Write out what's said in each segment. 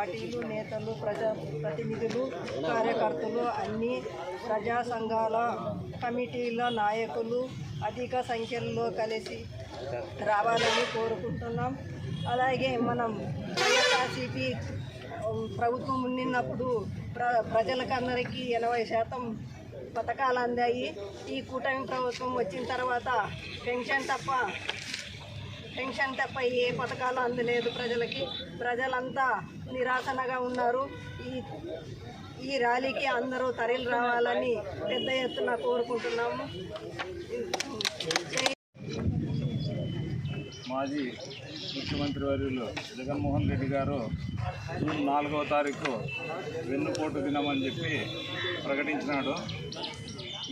పార్టీలు నేతలు ప్రజా ప్రతినిధులు కార్యకర్తలు అన్ని ప్రజా సంఘాల కమిటీల నాయకులు అధిక సంఖ్యలో కలిసి రావాలని కోరుకుంటున్నాం. అలాగే మనం వైఎస్ఆర్సీపీ ప్రభుత్వం ఉన్నప్పుడు ప్ర ప్రజలకందరికీ ఎనభై శాతం పథకాలు అందాయి. ఈ కూటమి ప్రభుత్వం వచ్చిన తర్వాత పెన్షన్ తప్ప పెన్షన్ తప్ప ఏ పథకాలు అందలేదు ప్రజలకి. ప్రజలంతా నిరాశనగా ఉన్నారు. ఈ ఈ ర్యాలీకి అందరూ తరలి రావాలని పెద్ద ఎత్తున కోరుకుంటున్నాము. మాజీ ముఖ్యమంత్రి వర్యులు జగన్మోహన్ రెడ్డి గారు జూన్ నాలుగవ తారీఖు వెన్నుపోటు దినమని చెప్పి ప్రకటించినాడు.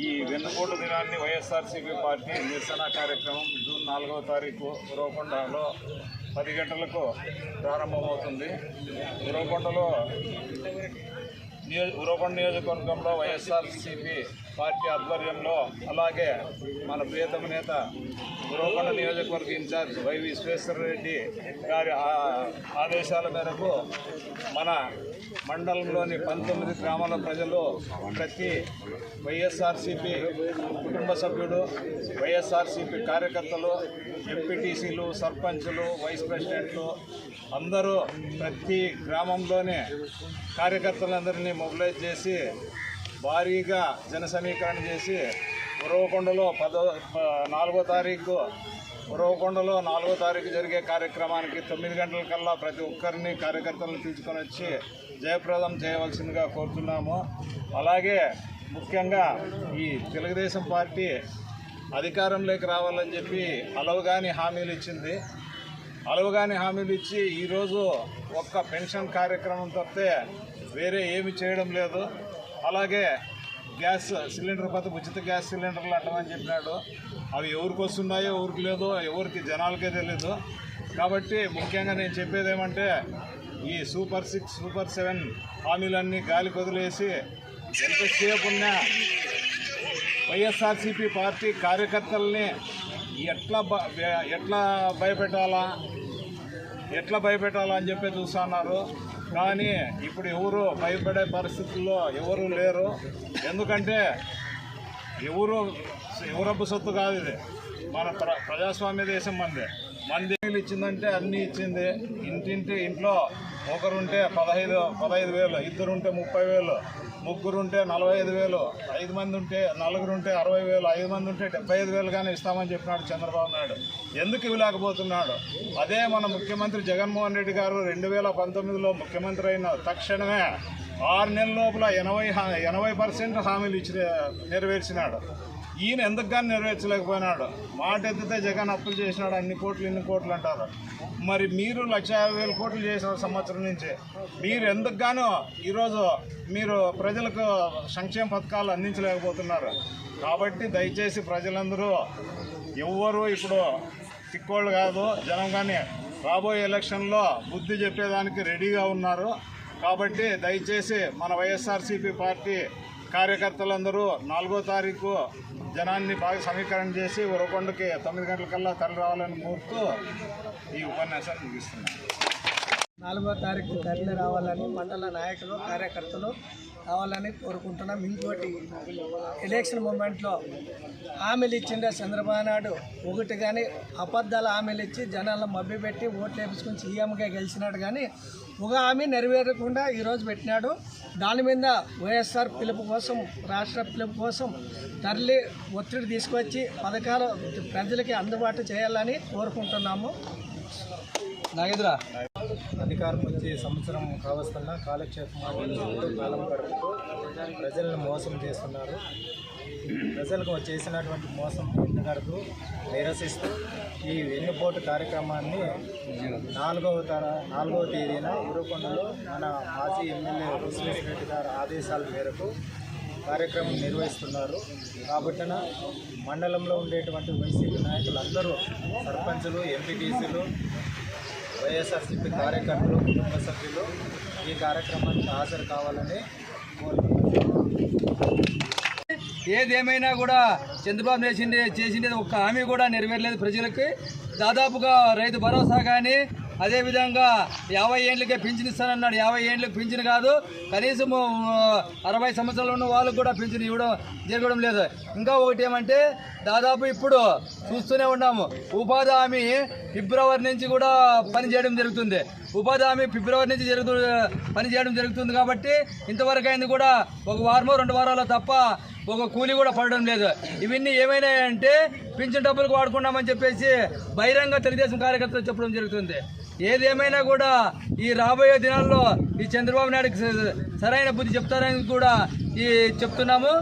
ఈ వెన్నుపోటు దినాన్ని వైఎస్ఆర్సీపీ పార్టీ నిరసన కార్యక్రమం జూన్ నాలుగవ తారీఖు ఉరవకొండలో పది గంటలకు ప్రారంభమవుతుంది. ఉరవకొండలో నియోజ ఉరవకొండ నియోజకవర్గంలో వైఎస్ఆర్సీపీ పార్టీ ఆధ్వర్యంలో అలాగే మన ప్రియతమ నేత ఉరవకొండ నియోజకవర్గ ఇన్ఛార్జ్ వై విశ్వేశ్వర రెడ్డి గారి ఆదేశాల మేరకు మన మండలంలోని పంతొమ్మిది గ్రామాల ప్రజలు ప్రతి వైఎస్ఆర్సీపీ కుటుంబ సభ్యుడు వైఎస్ఆర్సీపీ కార్యకర్తలు ఎంపీటీసీలు సర్పంచులు వైస్ ప్రెసిడెంట్లు అందరూ ప్రతి గ్రామంలోనే కార్యకర్తలందరినీ మొబిలైజ్ చేసి భారీగా జన సమీకరణ చేసి ఉరవకొండలో పదో ప- నాలుగో తారీఖు ఉరవకొండలో నాలుగో తారీఖు జరిగే కార్యక్రమానికి తొమ్మిది గంటల కల్లా ప్రతి ఒక్కరిని కార్యకర్తలను తీసుకొని వచ్చి జయప్రదం చేయవలసిందిగా కోరుతున్నాము. అలాగే ముఖ్యంగా ఈ తెలుగుదేశం పార్టీ అధికారంలోకి రావాలని చెప్పి అలవగాని హామీలు ఇచ్చింది. అలవగాని హామీలు ఇచ్చి ఈరోజు ఒక్క పెన్షన్ కార్యక్రమం తప్పితే వేరే ఏమి చేయడం లేదు. అలాగే గ్యాస్ సిలిండర్ పథకం ఉచిత గ్యాస్ సిలిండర్లు అట్టమని చెప్పినాడు. అవి ఎవరికి వస్తున్నాయో ఎవరికి లేదో ఎవరికి జనాలకే తెలియదు కాబట్టి ముఖ్యంగా నేను చెప్పేది ఏమంటే ఈ సూపర్ సిక్స్ సూపర్ సెవెన్ హామీలన్నీ గాలి కొదిలేసి ఎంతసేపు ఉన్నా వైఎస్ఆర్సీపీ పార్టీ కార్యకర్తల్ని ఎట్లా బ- ఎట్లా భయపెట్టాలా? ఎట్లా భయపెట్టాలని అని చెప్పి చూస్తున్నారు కానీ ఇప్పుడు ఎవరు భయపడే పరిస్థితుల్లో ఎవరు లేరు. ఎందుకంటే ఎవరు ఎవరబ్బు సొత్తు కాదు ఇది. మన ప్ర ప్రజాస్వామ్య దేశం మంది. మంది ఇచ్చిందంటే అన్నీ ఇచ్చింది. ఇంటింటి ఇంట్లో ఒకరుంటే పదహైదు పదహైదు వేలు ఇద్దరుంటే ముప్పై వేలు ముగ్గురుంటే నలభై ఐదు వేలు ఐదు మంది ఉంటే నలుగురు ఉంటే అరవై వేలు ఐదు మంది ఉంటే డెబ్బై ఐదు వేలుగానే ఇస్తామని చెప్పినాడు చంద్రబాబు నాయుడు. ఎందుకు ఇవ్వలేకపోతున్నాడు? అదే మన ముఖ్యమంత్రి జగన్మోహన్ రెడ్డి గారు రెండు వేల పంతొమ్మిదిలో ముఖ్యమంత్రి అయిన తక్షణమే ఆరు నెలల లోపల ఎనభై హా- ఎనభై పర్సెంట్ హామీలు ఇచ్చి నెరవేర్చినాడు. ఈయన ఎందుకు కానీ నెరవేర్చలేకపోయినాడు? మాట ఎత్తితే జగన్ అప్పులు చేసినాడు అన్ని కోట్లు ఇన్ని కోట్లు అంటారు. మరి మీరు లక్ష యాభై వేల కోట్లు చేసిన సంవత్సరం నుంచి మీరు ఎందుకుగానో ఈరోజు మీరు ప్రజలకు సంక్షేమ పథకాలు అందించలేకపోతున్నారు. కాబట్టి దయచేసి ప్రజలందరూ ఎవ్వరు ఇప్పుడు తిక్కోళ్ళు కాదు జనం కానీ రాబోయే ఎలక్షన్లో బుద్ధి చెప్పేదానికి రెడీగా ఉన్నారు. కాబట్టి దయచేసి మన వైఎస్ఆర్సీపీ పార్టీ కార్యకర్తలందరూ నాలుగో తారీఖు జనాన్ని బాగా సమీకరణ చేసి ఉరకొండకి తొమ్మిది గంటలకల్లా తరలి రావాలని కోరుతూ ఈ ఉపన్యాసాన్ని ముగిస్తున్నాను. నాలుగో తారీఖు తరలి రావాలని మండల నాయకులు కార్యకర్తలు కావాలని కోరుకుంటున్నాం. ఇంకోటి ఎలక్షన్ మూమెంట్లో హామీలు ఇచ్చిండే చంద్రబాబు నాయుడు ఒకటి కానీ అబద్ధాలు హామీలు ఇచ్చి జనాలను మభ్యపెట్టి ఓట్లు వేపించుకుని సీఎంగా గెలిచినాడు కానీ ఒక హామీ నెరవేరకుండా ఈరోజు పెట్టినాడు. దాని మీద వైఎస్ఆర్ పిలుపు కోసం రాష్ట్ర పిలుపు కోసం తరలి ఒత్తిడి తీసుకొచ్చి పథకాలు ప్రజలకి అందుబాటు చేయాలని కోరుకుంటున్నాము. నాగేంద్ర. అధికారం వచ్చే సంవత్సరం కావస్తున్నా కాలక్షేపం కాలం గడుపుతూ ప్రజలను మోసం చేస్తున్నారు. ప్రజలకు చేసినటువంటి మోసం ఎండగడుతూ నిరసిస్తూ ఈ వెన్నుపోటు కార్యక్రమాన్ని నాలుగవ తర నాలుగవ తేదీన ఉరుకొండలో మన మాజీ ఎమ్మెల్యే విశ్వేశ్వర రెడ్డి గారి ఆదేశాల మేరకు కార్యక్రమం నిర్వహిస్తున్నారు. కాబట్టిన మండలంలో ఉండేటువంటి వైసీపీ నాయకులు అందరూ సర్పంచులు ఎంపీటీసీలు వైఎస్ఆర్సీపీ కార్యకర్తలు కుటుంబ సభ్యులు ఈ కార్యక్రమానికి హాజరు కావాలని ఏదేమైనా కూడా చంద్రబాబు చేసిండే చేసిండేది ఒక్క హామీ కూడా నెరవేరలేదు ప్రజలకి. దాదాపుగా రైతు భరోసా కానీ అదేవిధంగా యాభై ఏండ్లకే పింఛన్ ఇస్తానన్నాడు. యాభై ఏండ్లకు పింఛన్ కాదు కనీసం అరవై సంవత్సరాలు ఉన్న వాళ్ళకు కూడా పింఛన్ ఇవ్వడం జరగడం లేదు. ఇంకా ఒకటి ఏమంటే దాదాపు ఇప్పుడు చూస్తూనే ఉన్నాము ఉపాధి హామీ ఫిబ్రవరి నుంచి కూడా పని చేయడం జరుగుతుంది. ఉపాధి హామీ ఫిబ్రవరి నుంచి జరుగుతు పని చేయడం జరుగుతుంది కాబట్టి ఇంతవరకు అయింది కూడా ఒక వారమో రెండు వారాలు తప్ప ఒక కూలీ కూడా పడడం లేదు. ఇవన్నీ ఏమైనా అంటే పింఛన్ డబ్బులకు వాడుకున్నామని చెప్పేసి బహిరంగ తెలుగుదేశం కార్యకర్తలు చెప్పడం జరుగుతుంది. ఏదేమైనా కూడా ఈ రాబోయే దినాల్లో ఈ చంద్రబాబు నాయుడుకి సరైన బుద్ధి చెప్తారని కూడా ఈ చెప్తున్నాము.